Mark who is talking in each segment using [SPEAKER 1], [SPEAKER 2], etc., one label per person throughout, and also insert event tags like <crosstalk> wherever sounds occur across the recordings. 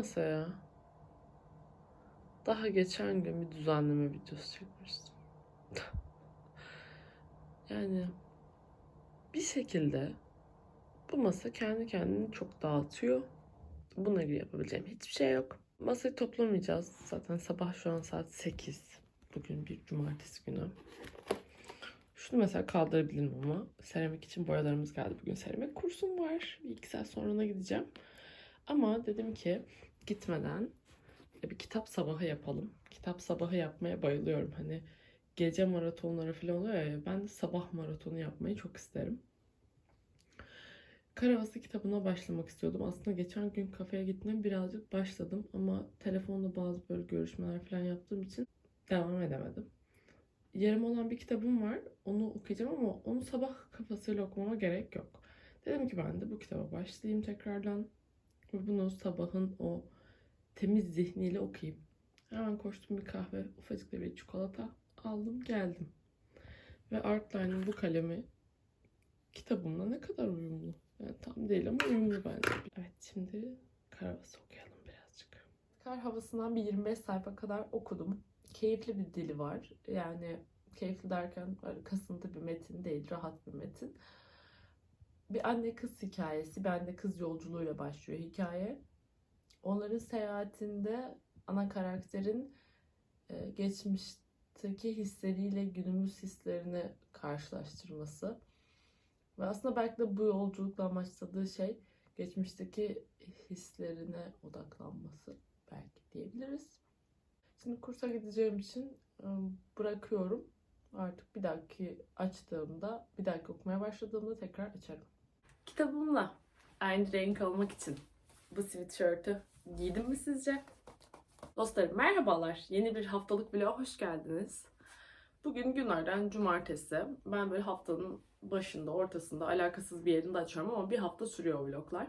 [SPEAKER 1] masaya daha geçen gün bir düzenleme videosu çekmiştim. <laughs> yani bir şekilde bu masa kendi kendini çok dağıtıyor. Buna ilgili yapabileceğim hiçbir şey yok. Masayı toplamayacağız. Zaten sabah şu an saat 8. Bugün bir cumartesi günü. Şunu mesela kaldırabilirim ama seramik için boyalarımız geldi. Bugün seramik kursum var. Bir iki saat sonra gideceğim. Ama dedim ki gitmeden bir kitap sabahı yapalım. Kitap sabahı yapmaya bayılıyorum. Hani gece maratonları falan oluyor ya. Ben de sabah maratonu yapmayı çok isterim. Karavası kitabına başlamak istiyordum. Aslında geçen gün kafeye gittim birazcık başladım ama telefonda bazı böyle görüşmeler falan yaptığım için devam edemedim. Yarım olan bir kitabım var. Onu okuyacağım ama onu sabah kafasıyla okumama gerek yok. Dedim ki ben de bu kitaba başlayayım tekrardan. Bunu sabahın o temiz zihniyle okuyayım. Hemen koştum bir kahve, ufacık bir çikolata aldım geldim. Ve Artline'ın bu kalemi kitabımla ne kadar uyumlu. Yani tam değil ama uyumlu bence. Evet şimdi kar havası okuyalım birazcık. Kar havasından bir 25 sayfa kadar okudum. Keyifli bir dili var. Yani keyifli derken kasıntı bir metin değil, rahat bir metin. Bir anne kız hikayesi, bir anne kız yolculuğuyla başlıyor hikaye. Onların seyahatinde ana karakterin e, geçmişteki hisleriyle günümüz hislerini karşılaştırması. Ve aslında belki de bu yolculukla amaçladığı şey geçmişteki hislerine odaklanması belki diyebiliriz. Şimdi kursa gideceğim için e, bırakıyorum. Artık bir dahaki açtığımda, bir dahaki okumaya başladığımda tekrar açarım. Kitabımla aynı renk olmak için bu sweatshirt'ü giydim mi sizce? Dostlarım merhabalar. Yeni bir haftalık vloga hoş geldiniz. Bugün günlerden cumartesi. Ben böyle haftanın başında, ortasında, alakasız bir yerinde açıyorum ama bir hafta sürüyor vloglar.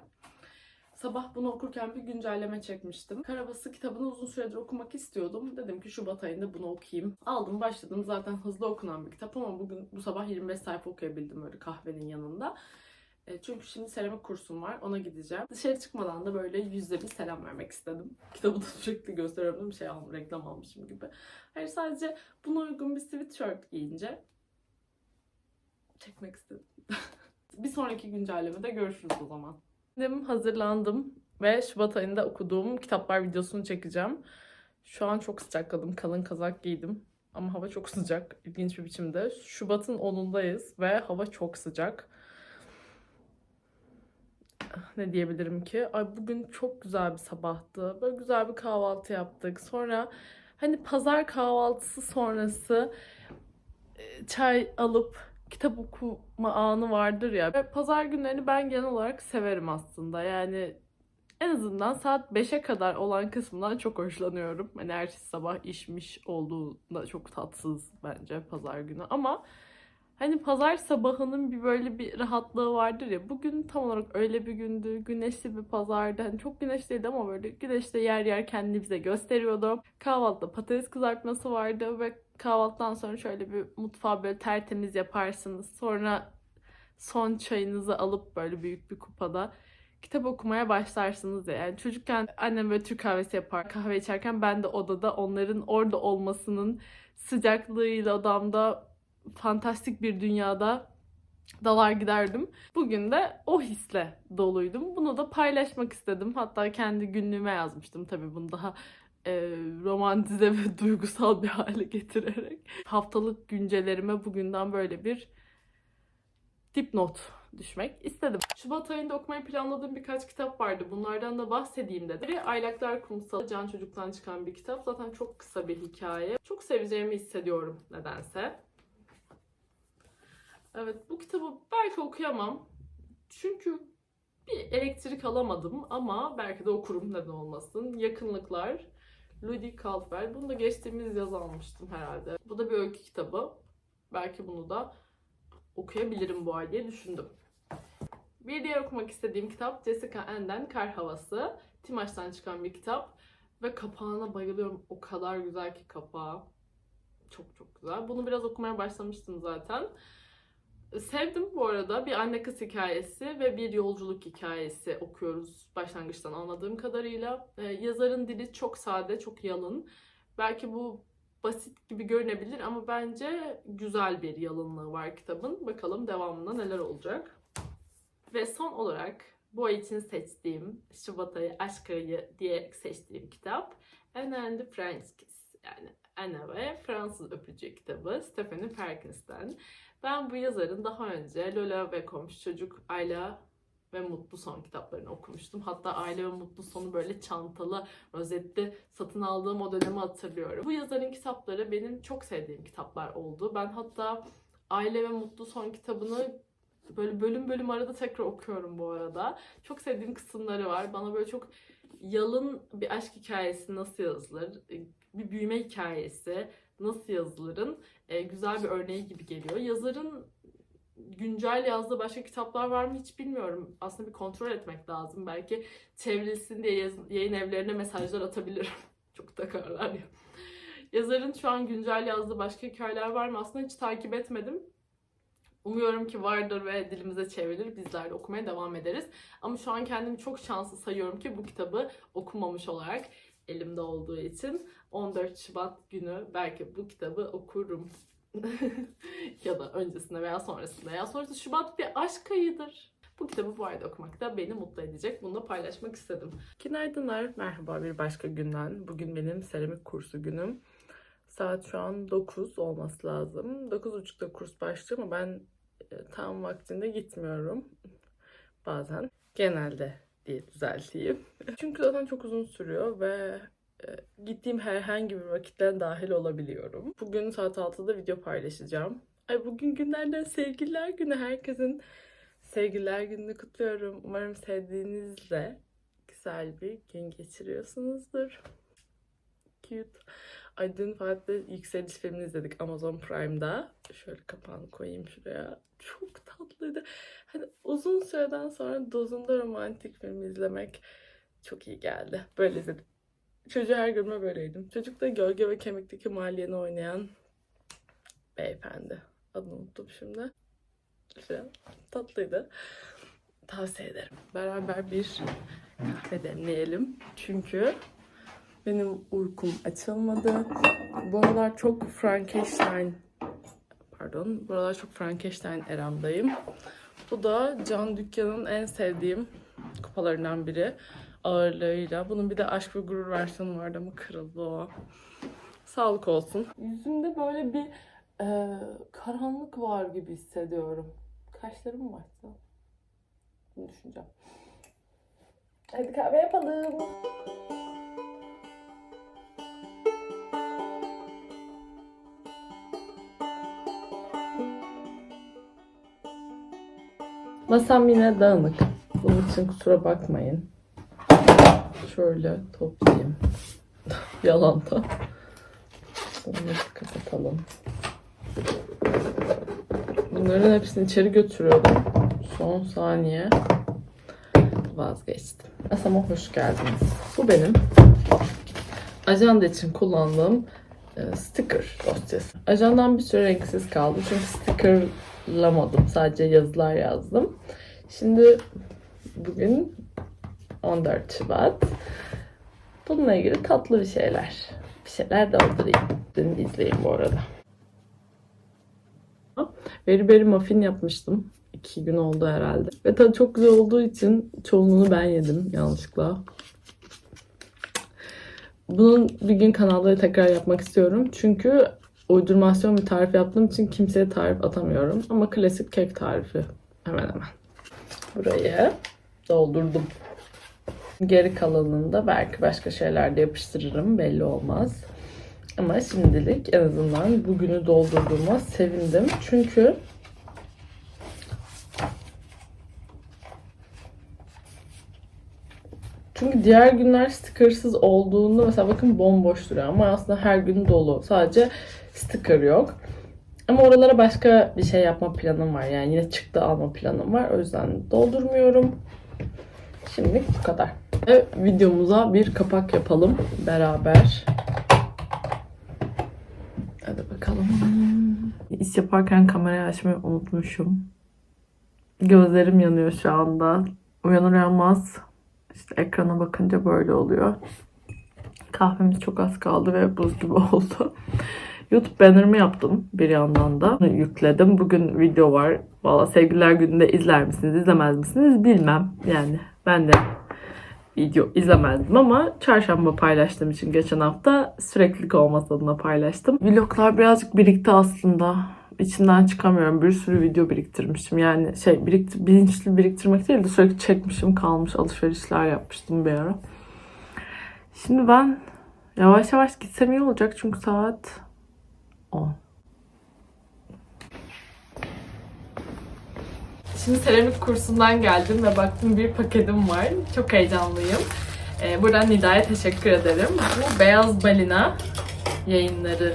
[SPEAKER 1] Sabah bunu okurken bir güncelleme çekmiştim. Karabası kitabını uzun süredir okumak istiyordum. Dedim ki Şubat ayında bunu okuyayım. Aldım başladım. Zaten hızlı okunan bir kitap ama bugün bu sabah 25 sayfa okuyabildim böyle kahvenin yanında. E, Çünkü şimdi seramik kursum var. Ona gideceğim. Dışarı çıkmadan da böyle yüzde bir selam vermek istedim. <laughs> Kitabı da sürekli gösteriyorum. Bir şey aldım, reklam almışım gibi. Hayır sadece buna uygun bir sweatshirt giyince çekmek istedim. <laughs> bir sonraki güncellemede görüşürüz o zaman. Şimdi hazırlandım ve Şubat ayında okuduğum kitaplar videosunu çekeceğim. Şu an çok sıcakladım. Kalın kazak giydim. Ama hava çok sıcak. İlginç bir biçimde. Şubat'ın 10'undayız ve hava çok sıcak. Ne diyebilirim ki? Ay bugün çok güzel bir sabahtı. Böyle güzel bir kahvaltı yaptık. Sonra hani pazar kahvaltısı sonrası e, çay alıp kitap okuma anı vardır ya. Pazar günlerini ben genel olarak severim aslında. Yani en azından saat 5'e kadar olan kısmından çok hoşlanıyorum. Hani ertesi sabah işmiş olduğunda çok tatsız bence pazar günü. Ama hani pazar sabahının bir böyle bir rahatlığı vardır ya. Bugün tam olarak öyle bir gündü. Güneşli bir pazardı. Hani çok güneşliydi ama böyle güneşte yer yer kendini bize gösteriyordu. Kahvaltıda patates kızartması vardı ve kahvaltıdan sonra şöyle bir mutfağı böyle tertemiz yaparsınız. Sonra son çayınızı alıp böyle büyük bir kupada kitap okumaya başlarsınız ya. Yani çocukken annem böyle Türk kahvesi yapar. Kahve içerken ben de odada onların orada olmasının sıcaklığıyla odamda fantastik bir dünyada dalar giderdim. Bugün de o hisle doluydum. Bunu da paylaşmak istedim. Hatta kendi günlüğüme yazmıştım tabii bunu daha e, romantize ve <laughs> duygusal bir hale getirerek. Haftalık güncelerime bugünden böyle bir dipnot düşmek istedim. Şubat ayında okumayı planladığım birkaç kitap vardı. Bunlardan da bahsedeyim dedim. Biri Aylaklar Kumsalı, Can Çocuk'tan çıkan bir kitap. Zaten çok kısa bir hikaye. Çok seveceğimi hissediyorum nedense. Evet bu kitabı belki okuyamam. Çünkü bir elektrik alamadım ama belki de okurum neden olmasın. Yakınlıklar. Ludi Caldwell. Bunu da geçtiğimiz yaz almıştım herhalde. Bu da bir öykü kitabı. Belki bunu da okuyabilirim bu ay diye düşündüm. Bir diğer okumak istediğim kitap Jessica Ann'den Kar Havası. Timaş'tan çıkan bir kitap. Ve kapağına bayılıyorum. O kadar güzel ki kapağı. Çok çok güzel. Bunu biraz okumaya başlamıştım zaten. Sevdim bu arada. Bir anne kız hikayesi ve bir yolculuk hikayesi okuyoruz başlangıçtan anladığım kadarıyla. Ee, yazarın dili çok sade, çok yalın. Belki bu basit gibi görünebilir ama bence güzel bir yalınlığı var kitabın. Bakalım devamında neler olacak. Ve son olarak bu ay için seçtiğim Şubat ayı aşk ayı diye seçtiğim kitap Anne and the French Kiss. Yani Anne ve Fransız Öpücü kitabı Stephanie Perkins'ten. Ben bu yazarın daha önce Lola ve Komşu Çocuk, Ayla ve Mutlu Son kitaplarını okumuştum. Hatta Aile ve Mutlu Son'u böyle çantalı, rozetli satın aldığım o dönemi hatırlıyorum. Bu yazarın kitapları benim çok sevdiğim kitaplar oldu. Ben hatta Aile ve Mutlu Son kitabını böyle bölüm bölüm arada tekrar okuyorum bu arada. Çok sevdiğim kısımları var. Bana böyle çok yalın bir aşk hikayesi nasıl yazılır, bir büyüme hikayesi nasıl yazılırın e, güzel bir örneği gibi geliyor. Yazarın güncel yazdığı başka kitaplar var mı hiç bilmiyorum. Aslında bir kontrol etmek lazım. Belki çevrilsin diye yaz- yayın evlerine mesajlar atabilirim. <laughs> Çok takarlar ya. Yazarın şu an güncel yazdığı başka hikayeler var mı? Aslında hiç takip etmedim. Umuyorum ki vardır ve dilimize çevrilir. Bizler de okumaya devam ederiz. Ama şu an kendimi çok şanslı sayıyorum ki bu kitabı okumamış olarak elimde olduğu için 14 Şubat günü belki bu kitabı okurum. <laughs> ya da öncesinde veya sonrasında. Ya sonrası Şubat bir aşk ayıdır. Bu kitabı bu ayda okumak da beni mutlu edecek. Bunu da paylaşmak istedim. Günaydınlar. Merhaba bir başka günden. Bugün benim seramik kursu günüm. Saat şu an 9 olması lazım. 9.30'da kurs başlıyor ama ben e, tam vaktinde gitmiyorum. Bazen. Genelde diye düzelteyim. <laughs> Çünkü zaten çok uzun sürüyor ve gittiğim herhangi bir vakitten dahil olabiliyorum. Bugün saat 6'da video paylaşacağım. Ay bugün günlerden sevgililer günü. Herkesin sevgililer gününü kutluyorum. Umarım sevdiğinizle güzel bir gün geçiriyorsunuzdur. Cute. Ay dün Fatih'le Yükseliş filmini izledik Amazon Prime'da. Şöyle kapağını koyayım şuraya. Çok tatlıydı. Hani uzun süreden sonra dozunda romantik film izlemek çok iyi geldi. Böyle izledim. Çocuğu her günüme böyleydim. Çocuk da Gölge ve Kemik'teki Maliye'ni oynayan beyefendi. Adını unuttum şimdi. İşte tatlıydı. Tavsiye ederim. Beraber bir kahve demleyelim. Çünkü benim uykum açılmadı. Bu aralar çok Frankenstein pardon. Bu aralar çok Frankenstein eramdayım. Bu da Can Dükkan'ın en sevdiğim kupalarından biri ağırlığıyla. Bunun bir de aşk ve gurur versiyonu vardı ama kırıldı o. Sağlık olsun. Yüzümde böyle bir e, karanlık var gibi hissediyorum. Kaşlarım mı varsa? Bunu düşüneceğim. Hadi kahve yapalım. Masam yine dağınık. Bunun için kusura bakmayın. Şöyle toplayayım. <laughs> Yalan da. Bunları kapatalım. Bunların hepsini içeri götürüyordum. Son saniye vazgeçtim. Masama hoş geldiniz. Bu benim ajanda için kullandığım e, sticker dosyası. Ajandan bir süre renksiz kaldı çünkü stickerlamadım. Sadece yazılar yazdım. Şimdi bugün 14 Şubat. Bununla ilgili tatlı bir şeyler. Bir şeyler doldurayım. Beni izleyin bu arada. Beri beri muffin yapmıştım. İki gün oldu herhalde. Ve tadı çok güzel olduğu için çoğunluğunu ben yedim yanlışlıkla. Bunun bir gün kanalda tekrar yapmak istiyorum. Çünkü uydurmasyon bir tarif yaptığım için kimseye tarif atamıyorum. Ama klasik kek tarifi hemen hemen. Burayı doldurdum. Geri kalanını da belki başka şeylerde yapıştırırım. Belli olmaz. Ama şimdilik en azından bugünü doldurduğuma sevindim. Çünkü Çünkü diğer günler stickersız olduğunda mesela bakın bomboş duruyor ama aslında her gün dolu. Sadece sticker yok. Ama oralara başka bir şey yapma planım var. Yani yine çıktı alma planım var. O yüzden doldurmuyorum. Şimdilik bu kadar. Ve videomuza bir kapak yapalım beraber. Hadi bakalım. İş yaparken kamerayı açmayı unutmuşum. Gözlerim yanıyor şu anda. Uyanır uyanmaz işte ekrana bakınca böyle oluyor. Kahvemiz çok az kaldı ve buz gibi <laughs> oldu. YouTube banner'ımı yaptım bir yandan da. Yükledim. Bugün video var. Valla sevgililer gününde izler misiniz, izlemez misiniz bilmem. Yani ben de video izlemezdim ama çarşamba paylaştığım için geçen hafta süreklilik olması adına paylaştım. Vloglar birazcık birikti aslında. İçinden çıkamıyorum. Bir sürü video biriktirmişim. Yani şey biriktir, bilinçli biriktirmek değil de sürekli çekmişim kalmış alışverişler yapmıştım bir ara. Şimdi ben yavaş yavaş gitsem iyi olacak çünkü saat 10. Şimdi seramik kursundan geldim ve baktım bir paketim var. Çok heyecanlıyım. Ee, buradan Nida'ya teşekkür ederim. Bu Beyaz Balina yayınları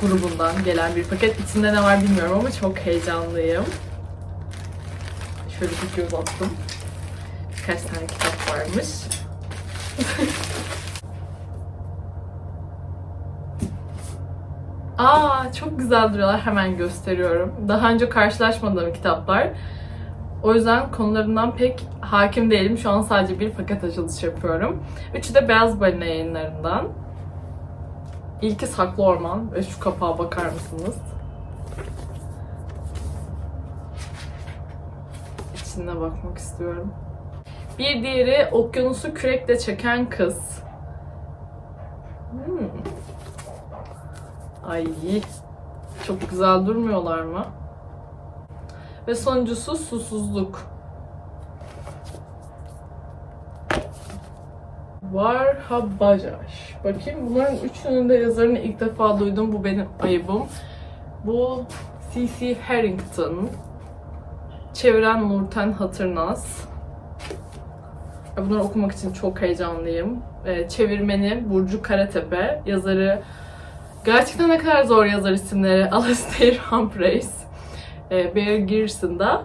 [SPEAKER 1] grubundan gelen bir paket. İçinde ne var bilmiyorum ama çok heyecanlıyım. Şöyle bir göz attım. Birkaç tane kitap varmış. <laughs> Aa çok güzel duruyorlar. Hemen gösteriyorum. Daha önce karşılaşmadığım kitaplar. O yüzden konularından pek hakim değilim. Şu an sadece bir paket açılışı yapıyorum. Üçü de Beyaz Balina yayınlarından. İlki Saklı Orman ve şu kapağa bakar mısınız? İçine bakmak istiyorum. Bir diğeri Okyanusu Kürekle Çeken Kız. Hmm. Ay çok güzel durmuyorlar mı? Ve sonuncusu Susuzluk. Varha Bajaj. Bakayım bunların üçünün de yazarını ilk defa duydum. Bu benim ayıbım. Bu C.C. Harrington. Çeviren Nurten Hatırnaz. Bunları okumak için çok heyecanlıyım. Ee, Çevirmeni Burcu Karatepe. Yazarı gerçekten ne kadar zor yazar isimleri. <laughs> Alastair Humphreys. Ee, Bear Grierson da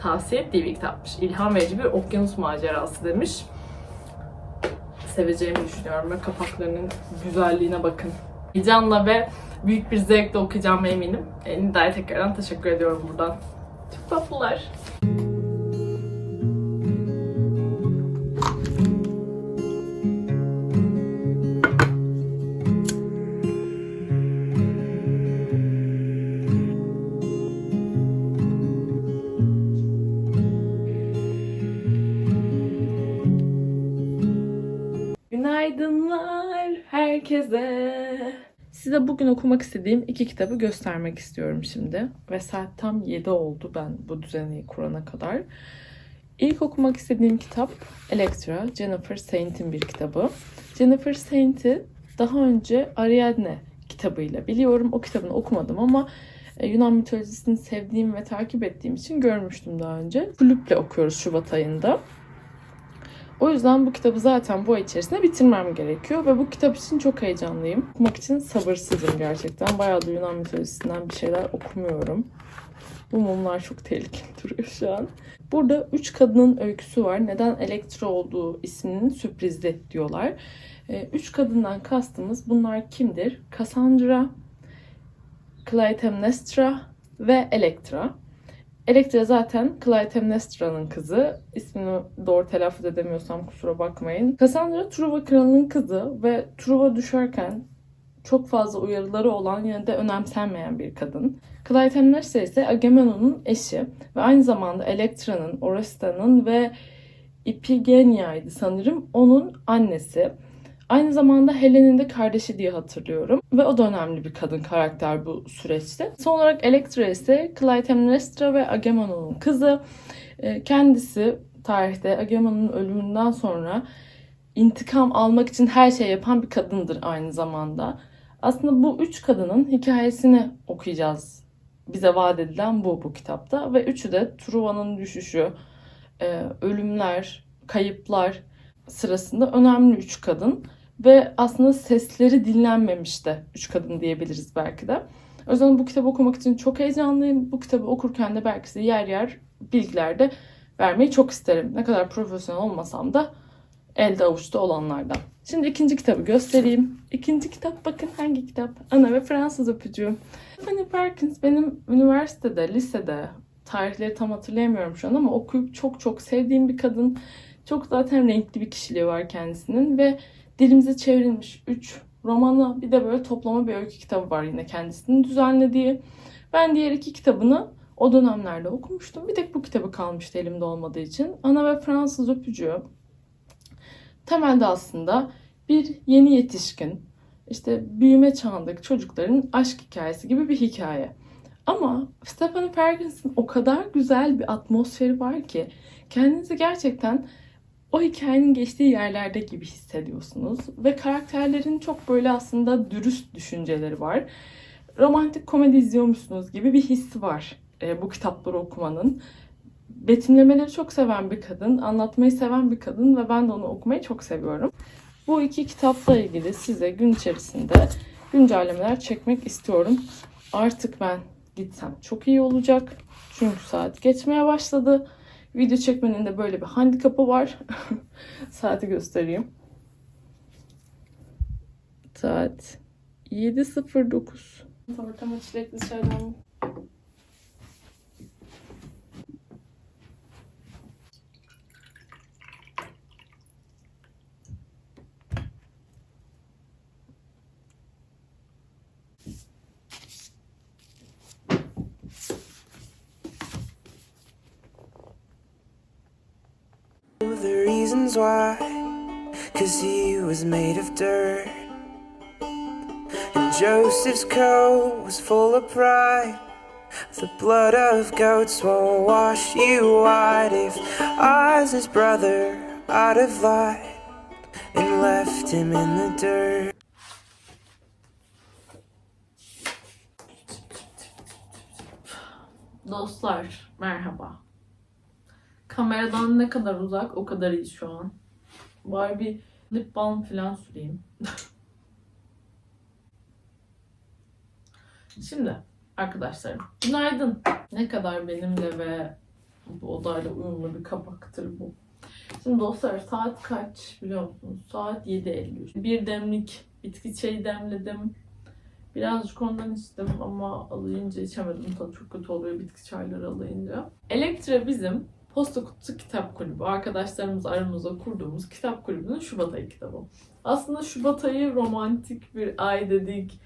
[SPEAKER 1] tavsiye ettiği bir kitapmış. İlham verici bir okyanus macerası demiş seveceğimi düşünüyorum ve kapaklarının güzelliğine bakın. Heyecanla ve büyük bir zevkle okuyacağıma eminim. E, Nida'ya tekrardan teşekkür ediyorum buradan. Çok tatlılar. Günaydınlar herkese. Size bugün okumak istediğim iki kitabı göstermek istiyorum şimdi. Ve saat tam 7 oldu ben bu düzeni kurana kadar. İlk okumak istediğim kitap Electra, Jennifer Saint'in bir kitabı. Jennifer Saint'i daha önce Ariadne kitabıyla biliyorum. O kitabını okumadım ama e, Yunan mitolojisini sevdiğim ve takip ettiğim için görmüştüm daha önce. Kulüple okuyoruz Şubat ayında. O yüzden bu kitabı zaten bu ay içerisinde bitirmem gerekiyor ve bu kitap için çok heyecanlıyım. Okumak için sabırsızım gerçekten. Bayağı da Yunan mitolojisinden bir şeyler okumuyorum. Bu mumlar çok tehlikeli <laughs> duruyor şu an. Burada üç kadının öyküsü var. Neden Elektra olduğu isminin sürprizli diyorlar. E, üç kadından kastımız bunlar kimdir? Cassandra, Clytemnestra ve Elektra. Elektra zaten Clytemnestra'nın kızı. İsmini doğru telaffuz edemiyorsam kusura bakmayın. Cassandra Truva kralının kızı ve Truva düşerken çok fazla uyarıları olan yine de önemsenmeyen bir kadın. Clytemnestra ise Agamemnon'un eşi ve aynı zamanda Elektra'nın, Oresta'nın ve Ipigenia'ydı sanırım onun annesi. Aynı zamanda Helen'in de kardeşi diye hatırlıyorum. Ve o da önemli bir kadın karakter bu süreçte. Son olarak Elektra ise Clytemnestra ve Agamemnon'un kızı. Ee, kendisi tarihte Agamemnon'un ölümünden sonra intikam almak için her şey yapan bir kadındır aynı zamanda. Aslında bu üç kadının hikayesini okuyacağız. Bize vaat edilen bu bu kitapta. Ve üçü de Truva'nın düşüşü, e, ölümler, kayıplar sırasında önemli üç kadın. Ve aslında sesleri dinlenmemiş de üç kadın diyebiliriz belki de. O yüzden bu kitabı okumak için çok heyecanlıyım. Bu kitabı okurken de belki size yer yer bilgiler de vermeyi çok isterim. Ne kadar profesyonel olmasam da elde avuçta olanlardan. Şimdi ikinci kitabı göstereyim. İkinci kitap bakın hangi kitap? Ana ve Fransız öpücüğü. Fanny Perkins benim üniversitede, lisede, tarihleri tam hatırlayamıyorum şu an ama okuyup çok çok sevdiğim bir kadın. Çok zaten renkli bir kişiliği var kendisinin ve dilimize çevrilmiş 3 romanı bir de böyle toplama bir öykü kitabı var yine kendisinin düzenlediği. Ben diğer iki kitabını o dönemlerde okumuştum. Bir tek bu kitabı kalmıştı elimde olmadığı için. Ana ve Fransız öpücüğü. Temelde aslında bir yeni yetişkin, işte büyüme çağındaki çocukların aşk hikayesi gibi bir hikaye. Ama Stephanie Perkins'in o kadar güzel bir atmosferi var ki kendinizi gerçekten o hikayenin geçtiği yerlerde gibi hissediyorsunuz. Ve karakterlerin çok böyle aslında dürüst düşünceleri var. Romantik komedi izliyormuşsunuz gibi bir hissi var e, bu kitapları okumanın. Betimlemeleri çok seven bir kadın, anlatmayı seven bir kadın ve ben de onu okumayı çok seviyorum. Bu iki kitapla ilgili size gün içerisinde güncellemeler çekmek istiyorum. Artık ben gitsem çok iyi olacak. Çünkü saat geçmeye başladı. Video çekmenin de böyle bir handikapı var. <laughs> Saati göstereyim. Saat 7.09. Ortama çilekli çaydan
[SPEAKER 2] reasons why. Cause he was made of dirt. And Joseph's coat was full of pride. The blood of goats won't wash you white if I was his brother I'd have lied and left him in the dirt.
[SPEAKER 1] Dostlar merhaba. Kameradan ne kadar uzak o kadar iyi şu an. Bari bir lip balm falan süreyim. <laughs> Şimdi arkadaşlarım günaydın. Ne kadar benimle ve bu odayla uyumlu bir kapaktır bu. Şimdi dostlar saat kaç biliyor musunuz? Saat 7.53. Bir demlik bitki çayı demledim. Birazcık ondan içtim ama alayınca içemedim. Tadı çok kötü oluyor bitki çayları alayınca. Elektra bizim Posta Kutusu Kitap Kulübü. Arkadaşlarımız aramızda kurduğumuz kitap kulübünün Şubat ayı kitabı. Aslında Şubat ayı romantik bir ay dedik.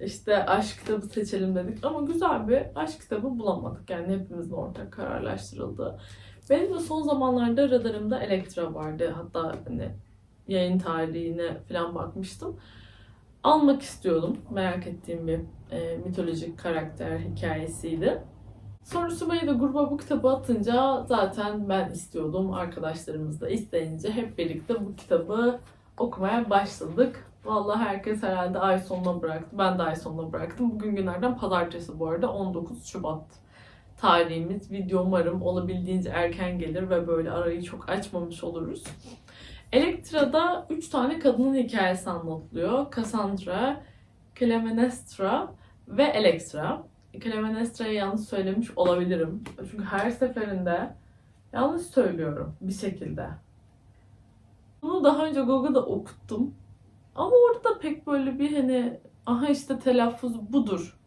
[SPEAKER 1] İşte aşk kitabı seçelim dedik. Ama güzel bir aşk kitabı bulamadık. Yani hepimizin ortak kararlaştırıldığı. Benim de son zamanlarda radarımda Elektra vardı. Hatta hani yayın tarihine falan bakmıştım almak istiyordum. Merak ettiğim bir e, mitolojik karakter hikayesiydi. Sonra Sümeyye de gruba bu kitabı atınca zaten ben istiyordum. Arkadaşlarımız da isteyince hep birlikte bu kitabı okumaya başladık. Vallahi herkes herhalde ay sonuna bıraktı. Ben de ay sonuna bıraktım. Bugün günlerden pazartesi bu arada 19 Şubat tarihimiz. Video umarım olabildiğince erken gelir ve böyle arayı çok açmamış oluruz. Elektra'da üç tane kadının hikayesi anlatılıyor. Cassandra, Clemenestra ve Elektra. Clemenestra'yı yanlış söylemiş olabilirim. Çünkü her seferinde yanlış söylüyorum bir şekilde. Bunu daha önce Google'da okuttum. Ama orada da pek böyle bir hani aha işte telaffuz budur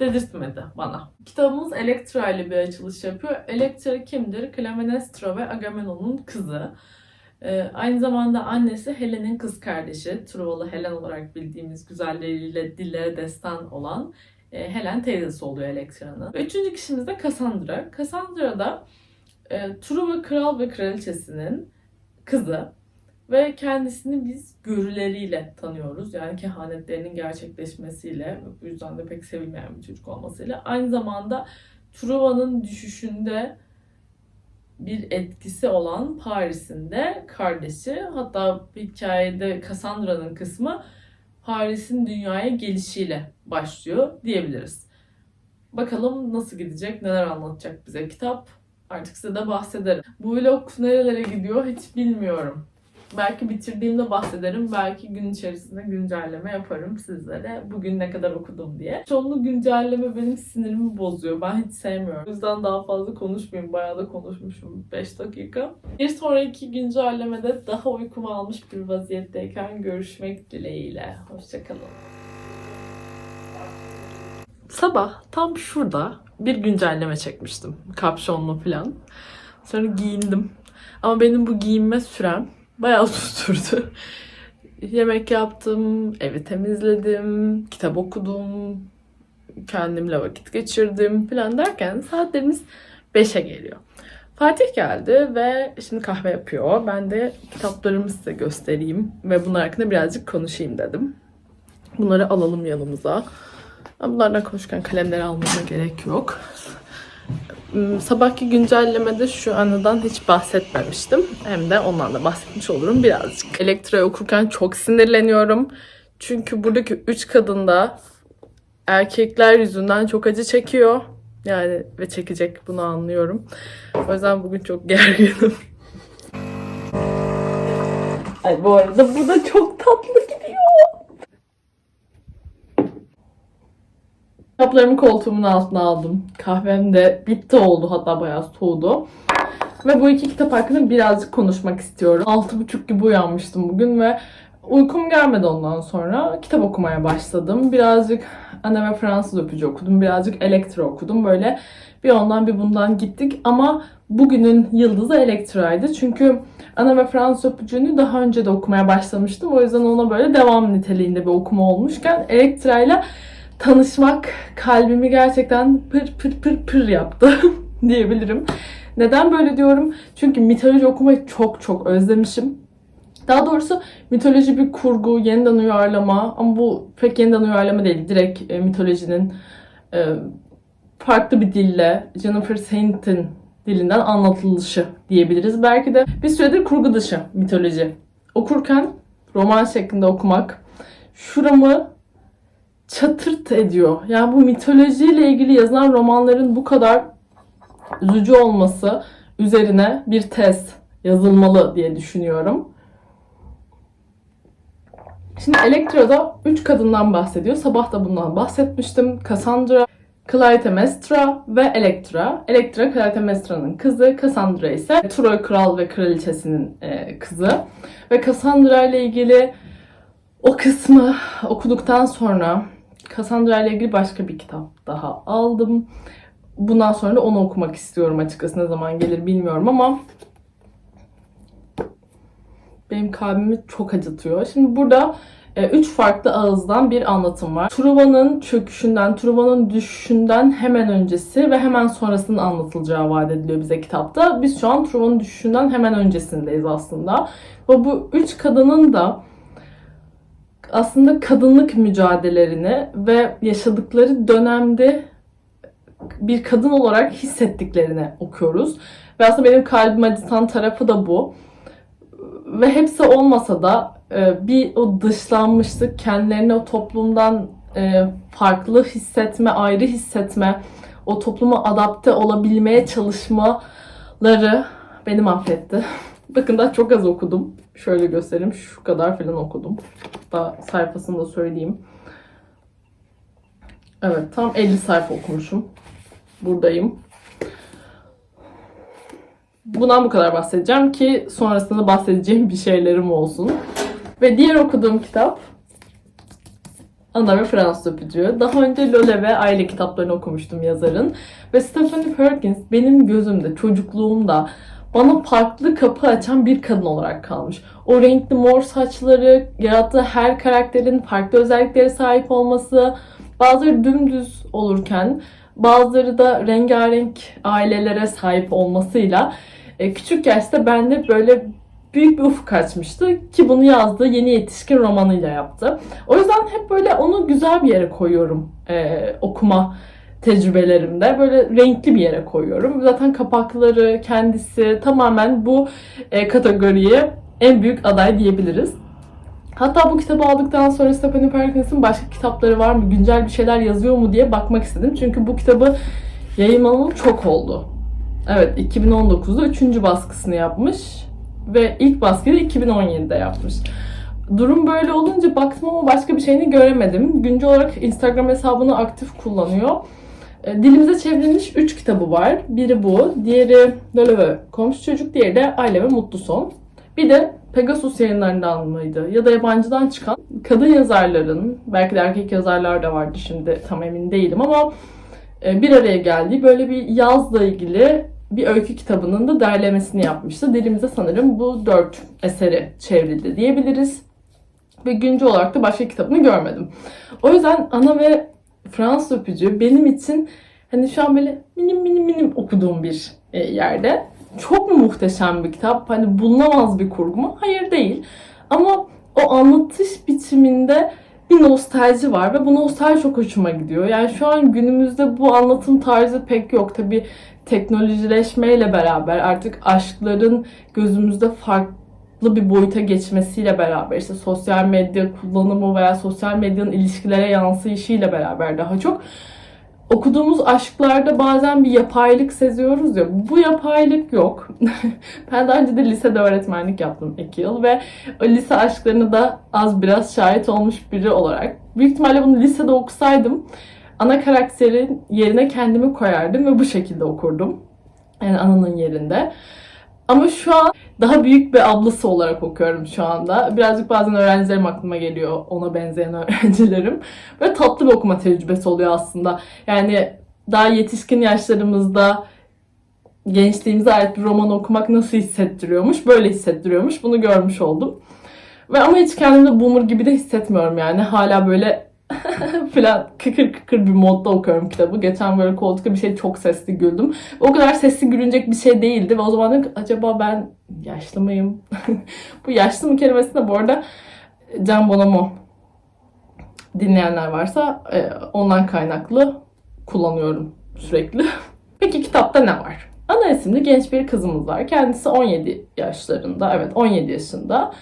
[SPEAKER 1] dedirtmedi bana. Kitabımız Elektra ile bir açılış yapıyor. Elektra kimdir? Clemenestra ve Agamemnon'un kızı. Ee, aynı zamanda annesi Helen'in kız kardeşi. Truvalı Helen olarak bildiğimiz güzelleriyle dillere destan olan e, Helen teyzesi oluyor Elektra'nın. Üçüncü kişimiz de Cassandra. Cassandra da e, Truva kral ve kraliçesinin kızı. Ve kendisini biz görüleriyle tanıyoruz. Yani kehanetlerinin gerçekleşmesiyle, bu yüzden de pek sevilmeyen bir çocuk olmasıyla. Aynı zamanda Truva'nın düşüşünde bir etkisi olan Paris'in de kardeşi. Hatta hikayede Cassandra'nın kısmı Paris'in dünyaya gelişiyle başlıyor diyebiliriz. Bakalım nasıl gidecek, neler anlatacak bize kitap. Artık size de bahsederim. Bu vlog nerelere gidiyor hiç bilmiyorum. Belki bitirdiğimde bahsederim. Belki gün içerisinde güncelleme yaparım sizlere. Bugün ne kadar okudum diye. Çoğunluğu güncelleme benim sinirimi bozuyor. Ben hiç sevmiyorum. O yüzden daha fazla konuşmayayım. Bayağı da konuşmuşum. 5 dakika. Bir sonraki güncellemede daha uykumu almış bir vaziyetteyken görüşmek dileğiyle. Hoşçakalın. Sabah tam şurada bir güncelleme çekmiştim. Kapşonlu falan. Sonra giyindim. Ama benim bu giyinme sürem bayağı uzun <laughs> sürdü. Yemek yaptım, evi temizledim, kitap okudum, kendimle vakit geçirdim falan derken saatlerimiz 5'e geliyor. Fatih geldi ve şimdi kahve yapıyor. Ben de kitaplarımı size göstereyim ve bunlar hakkında birazcık konuşayım dedim. Bunları alalım yanımıza. Bunlardan konuşurken kalemleri almama gerek yok. Hmm, Sabahki güncellemede şu anıdan hiç bahsetmemiştim. Hem de ondan da bahsetmiş olurum birazcık. Elektro'yu okurken çok sinirleniyorum. Çünkü buradaki üç kadın da erkekler yüzünden çok acı çekiyor. Yani ve çekecek bunu anlıyorum. O yüzden bugün çok <laughs> gerginim. Ay bu arada bu da çok tatlı gidiyor. Kitaplarımı koltuğumun altına aldım. Kahvem de bitti oldu hatta bayağı soğudu. Ve bu iki kitap hakkında birazcık konuşmak istiyorum. Altı buçuk gibi uyanmıştım bugün ve uykum gelmedi ondan sonra. Kitap okumaya başladım. Birazcık Anne ve Fransız öpücü okudum. Birazcık Elektro okudum. Böyle bir ondan bir bundan gittik. Ama bugünün yıldızı Elektra'ydı. Çünkü Ana ve Fransız öpücüğünü daha önce de okumaya başlamıştım. O yüzden ona böyle devam niteliğinde bir okuma olmuşken Elektra'yla tanışmak kalbimi gerçekten pır pır pır pır yaptı <laughs> diyebilirim. Neden böyle diyorum? Çünkü mitoloji okumayı çok çok özlemişim. Daha doğrusu mitoloji bir kurgu, yeniden uyarlama ama bu pek yeniden uyarlama değil. Direkt e, mitolojinin e, farklı bir dille, Jennifer Saint'in dilinden anlatılışı diyebiliriz. Belki de bir süredir kurgu dışı mitoloji. Okurken roman şeklinde okumak şuramı çatırt ediyor. Yani bu mitolojiyle ilgili yazılan romanların bu kadar üzücü olması üzerine bir tez yazılmalı diye düşünüyorum. Şimdi Elektra'da üç kadından bahsediyor. Sabah da bundan bahsetmiştim. Cassandra, Clytemnestra ve Elektra. Elektra Clytemnestra'nın kızı, Cassandra ise Troy kral ve kraliçesinin e, kızı. Ve Cassandra ile ilgili o kısmı okuduktan sonra Cassandra ile ilgili başka bir kitap daha aldım. Bundan sonra da onu okumak istiyorum açıkçası. Ne zaman gelir bilmiyorum ama benim kalbimi çok acıtıyor. Şimdi burada e, üç farklı ağızdan bir anlatım var. Truva'nın çöküşünden, Truva'nın düşüşünden hemen öncesi ve hemen sonrasının anlatılacağı vaat ediliyor bize kitapta. Biz şu an Truva'nın düşüşünden hemen öncesindeyiz aslında. Ve bu üç kadının da aslında kadınlık mücadelelerini ve yaşadıkları dönemde bir kadın olarak hissettiklerini okuyoruz. Ve aslında benim kalbimi acıtan tarafı da bu. Ve hepsi olmasa da e, bir o dışlanmışlık, kendilerini o toplumdan e, farklı hissetme, ayrı hissetme, o topluma adapte olabilmeye çalışmaları beni mahvetti. Bakın daha çok az okudum. Şöyle göstereyim. Şu kadar falan okudum. Daha sayfasını da söyleyeyim. Evet tam 50 sayfa okumuşum. Buradayım. Bundan bu kadar bahsedeceğim ki sonrasında bahsedeceğim bir şeylerim olsun. Ve diğer okuduğum kitap Ana ve Fransız Öpücüğü. Daha önce Lole ve Aile kitaplarını okumuştum yazarın. Ve Stephanie Perkins benim gözümde, çocukluğumda bana farklı kapı açan bir kadın olarak kalmış. O renkli mor saçları, yarattığı her karakterin farklı özelliklere sahip olması, bazıları dümdüz olurken bazıları da rengarenk ailelere sahip olmasıyla e, küçük yaşta bende böyle büyük bir ufuk açmıştı ki bunu yazdığı yeni yetişkin romanıyla yaptı. O yüzden hep böyle onu güzel bir yere koyuyorum e, okuma tecrübelerimde. Böyle renkli bir yere koyuyorum. Zaten kapakları, kendisi tamamen bu e, kategoriye en büyük aday diyebiliriz. Hatta bu kitabı aldıktan sonra Stephanie Perkins'in başka kitapları var mı, güncel bir şeyler yazıyor mu diye bakmak istedim. Çünkü bu kitabı yayınlanalı çok oldu. Evet, 2019'da 3. baskısını yapmış. ve ilk baskıyı da 2017'de yapmış. Durum böyle olunca baktım ama başka bir şeyini göremedim. Güncel olarak Instagram hesabını aktif kullanıyor. E, Dilimize çevrilmiş 3 kitabı var. Biri bu, diğeri Lolo ve Komşu Çocuk, diğeri de Aile ve Mutlu Son. Bir de Pegasus yayınlarından mıydı? Ya da yabancıdan çıkan kadın yazarların, belki de erkek yazarlar da vardı şimdi tam emin değilim ama e, bir araya geldiği böyle bir yazla ilgili bir öykü kitabının da derlemesini yapmıştı. Dilimize sanırım bu dört eseri çevrildi diyebiliriz. Ve güncel olarak da başka kitabını görmedim. O yüzden Ana ve Fransız Öpücü benim için hani şu an böyle minim minim minim okuduğum bir e, yerde. Çok mu muhteşem bir kitap? Hani bulunamaz bir kurgu mu? Hayır değil. Ama o anlatış biçiminde bir nostalji var ve bu nostalji çok hoşuma gidiyor. Yani şu an günümüzde bu anlatım tarzı pek yok. Tabii teknolojileşmeyle beraber artık aşkların gözümüzde farklı bir boyuta geçmesiyle beraber işte sosyal medya kullanımı veya sosyal medyanın ilişkilere yansıyışıyla beraber daha çok okuduğumuz aşklarda bazen bir yapaylık seziyoruz ya. Bu yapaylık yok. <laughs> ben daha önce de lisede öğretmenlik yaptım 2 yıl ve o lise aşklarını da az biraz şahit olmuş biri olarak. Büyük ihtimalle bunu lisede okusaydım ana karakterin yerine kendimi koyardım ve bu şekilde okurdum. Yani ananın yerinde. Ama şu an daha büyük bir ablası olarak okuyorum şu anda. Birazcık bazen öğrencilerim aklıma geliyor. Ona benzeyen <laughs> öğrencilerim. Böyle tatlı bir okuma tecrübesi oluyor aslında. Yani daha yetişkin yaşlarımızda gençliğimize ait bir roman okumak nasıl hissettiriyormuş? Böyle hissettiriyormuş. Bunu görmüş oldum. Ve ama hiç kendimi boomer gibi de hissetmiyorum yani. Hala böyle <laughs> falan kıkır kıkır bir modda okuyorum kitabı. Geçen böyle koltukta bir şey çok sesli güldüm. O kadar sesli gülünecek bir şey değildi ve o zaman dedim ki acaba ben yaşlı mıyım? <laughs> bu yaşlı mı kelimesi de bu arada Can Bonomo dinleyenler varsa e, ondan kaynaklı kullanıyorum sürekli. <laughs> Peki kitapta ne var? Ana isimli genç bir kızımız var. Kendisi 17 yaşlarında. Evet 17 yaşında.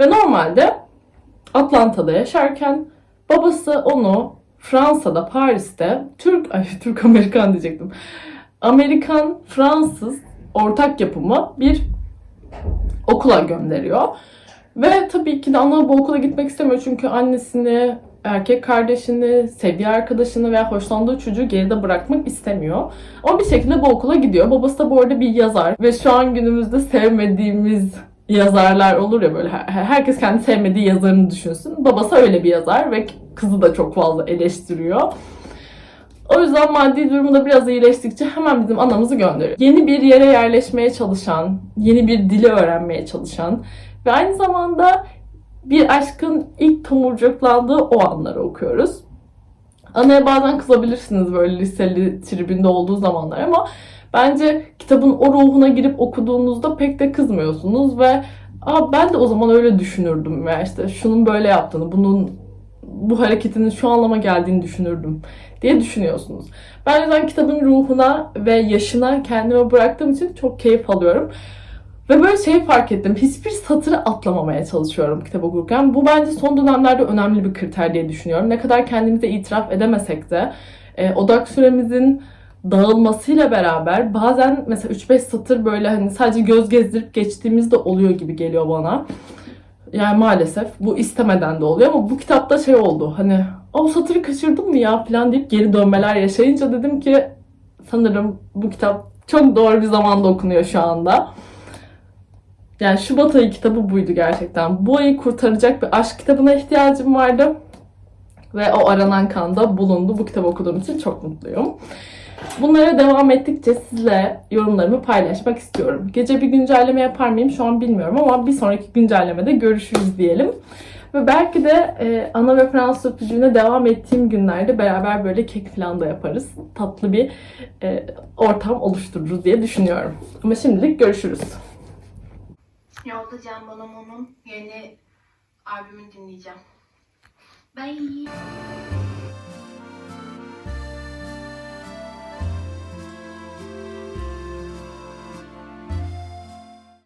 [SPEAKER 1] Ve normalde Atlanta'da yaşarken babası onu Fransa'da, Paris'te Türk, ay <laughs> Türk Amerikan diyecektim. Amerikan Fransız ortak yapımı bir okula gönderiyor. Ve tabii ki de ana bu okula gitmek istemiyor çünkü annesini, erkek kardeşini, sevdiği arkadaşını veya hoşlandığı çocuğu geride bırakmak istemiyor. Ama bir şekilde bu okula gidiyor. Babası da bu arada bir yazar ve şu an günümüzde sevmediğimiz yazarlar olur ya böyle her- herkes kendi sevmediği yazarını düşünsün. Babası öyle bir yazar ve kızı da çok fazla eleştiriyor. O yüzden maddi durumu da biraz iyileştikçe hemen bizim anamızı gönderiyor. Yeni bir yere yerleşmeye çalışan, yeni bir dili öğrenmeye çalışan ve aynı zamanda bir aşkın ilk tomurcuklandığı o anları okuyoruz. Anaya bazen kızabilirsiniz böyle liseli tribünde olduğu zamanlar ama bence kitabın o ruhuna girip okuduğunuzda pek de kızmıyorsunuz ve Aa, ben de o zaman öyle düşünürdüm veya işte şunun böyle yaptığını, bunun bu hareketinin şu anlama geldiğini düşünürdüm diye düşünüyorsunuz. Ben o yüzden kitabın ruhuna ve yaşına kendime bıraktığım için çok keyif alıyorum. Ve böyle şey fark ettim. Hiçbir satırı atlamamaya çalışıyorum kitap okurken. Bu bence son dönemlerde önemli bir kriter diye düşünüyorum. Ne kadar kendimize itiraf edemesek de e, odak süremizin dağılmasıyla beraber bazen mesela 3-5 satır böyle hani sadece göz gezdirip geçtiğimizde oluyor gibi geliyor bana. Yani maalesef bu istemeden de oluyor ama bu kitapta şey oldu hani o satırı kaçırdım mı ya falan deyip geri dönmeler yaşayınca dedim ki sanırım bu kitap çok doğru bir zamanda okunuyor şu anda. Yani Şubat ayı kitabı buydu gerçekten. Bu ayı kurtaracak bir aşk kitabına ihtiyacım vardı. Ve o aranan kanda bulundu. Bu kitabı okuduğum için çok mutluyum. Bunlara devam ettikçe sizle yorumlarımı paylaşmak istiyorum. Gece bir güncelleme yapar mıyım şu an bilmiyorum ama bir sonraki güncellemede görüşürüz diyelim. Ve belki de e, ana ve Fransız öpücüğüne devam ettiğim günlerde beraber böyle kek falan da yaparız. Tatlı bir e, ortam oluştururuz diye düşünüyorum. Ama şimdilik görüşürüz.
[SPEAKER 3] Yolda Can Bonomo'nun yeni albümünü dinleyeceğim. Bye.